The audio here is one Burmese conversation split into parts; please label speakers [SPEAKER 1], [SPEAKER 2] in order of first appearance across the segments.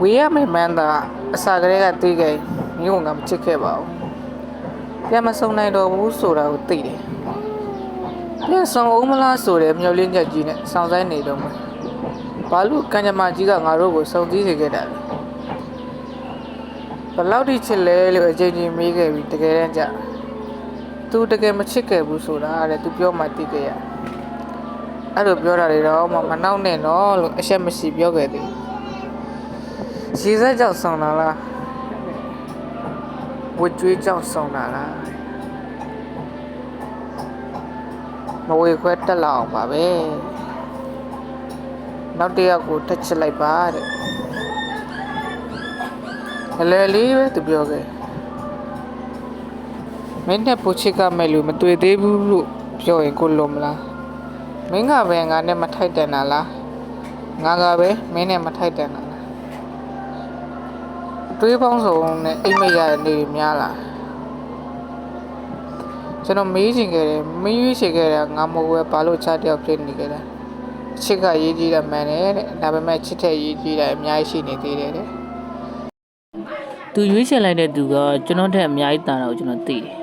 [SPEAKER 1] ဝေးရမယ်မှန်းတာအစာကလေးကသိခဲ့မြို့ကမချစ်ခဲ့ပါဘူးပြန်မဆုံနိုင်တော့ဘူးဆိုတာကိုသိတယ်ပြန်ဆောင်အောင်မလားဆိုတဲ့မျောလင်းချက်ကြီးနဲ့စောင့်ဆိုင်နေတော့မယ်ဘာလို့ကံကြမ္မာကြီးကငါတို့ကိုစုံစည်းစေခဲ့တာလဲဘယ်လောက်ထိချစ်လဲလို့အချိန်ချင်းမေးခဲ့ပြီးတကယ်တမ်းကျသူတကယ်မချစ်ခဲ့ဘူးဆိုတာတဲ့သူပြောမှသိခဲ့ရအဲ့လိုပြောတာတွေတော့မမနောက်နဲ့နော်လို့အရှက်မရှိပြောခဲ့တယ် ရေစက်ကြောင့်ဆောင်တာလားဝတ်ကြွေးကြောင့်ဆောင်တာလားမဝေခွဲတက်လာအောင်ပါပဲနောက်တစ်ယောက်ကိုထက်ချစ်လိုက်ပါတဲ့အလဲလေးပဲသူပြောခဲ့မင်းနဲ့ပူချစ်ကမဲ့လို့မတွေ့သေးဘူးလို့ပြောရင်ကိုလုံးမလားမင်းကပဲငါနဲ့မထိုက်တန်တာလားငါကပဲမင်းနဲ့မထိုက်တန်တာလား တွေးပေါင်းစုံနဲ့အိမ်မက်ရတဲ့နေတွေများလာကျွန်တော်မေးချင်ခဲ့တယ်မင်းရွေးချင်ခဲ့တာငါမဟုတ်ပဲဘာလို့ချတယောက်ဖြစ်နေကြတာချစ်ကရေးကြီးတယ်မှန်တယ်တဲ့ဒါပေမဲ့ချစ်တဲ့ရေးကြီးတယ်အများကြီးရှိနေသေးတယ်တဲ့
[SPEAKER 2] သူရွေးချယ်လိုက်တဲ့သူကကျွန်တော်ထက်အများကြီးတာတာကိုကျွန်တော်သိတယ်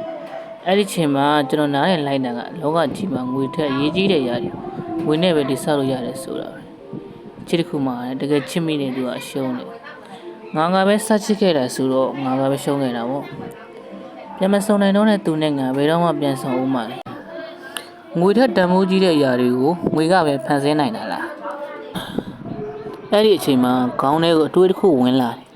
[SPEAKER 2] အဲ့ဒီချိန်မှာကျွန်တော်နားရလိုက်တာကလောကကြီးမှာငွေထက်အရေးကြီးတဲ့ຢာတွေငွေနဲ့ပဲတိဆောက်လို့ရတယ်ဆိုတာပဲချစ်တစ်ခုမှလည်းတကယ်ချစ်မိတဲ့သူကရှုံးတယ် ငါငါပဲစချစ်ခဲ့တာဆိုတော့ငါကပဲရှုံးခဲ့တာပေါ့ပြန်မစုံနိုင်တော့တဲ့သူနဲ့ငါဘယ်တော့မှပြန်ဆောင်ဦးမှာလဲငွေထက်တန်ဖိုးကြီးတဲ့ຢာတွေကိုငွေကပဲဖန်ဆင်းနိုင်တာလားအဲ့ဒီအချိန်မှာခေါင်းထဲကိုအတွေးတစ်ခုဝင်လာတယ်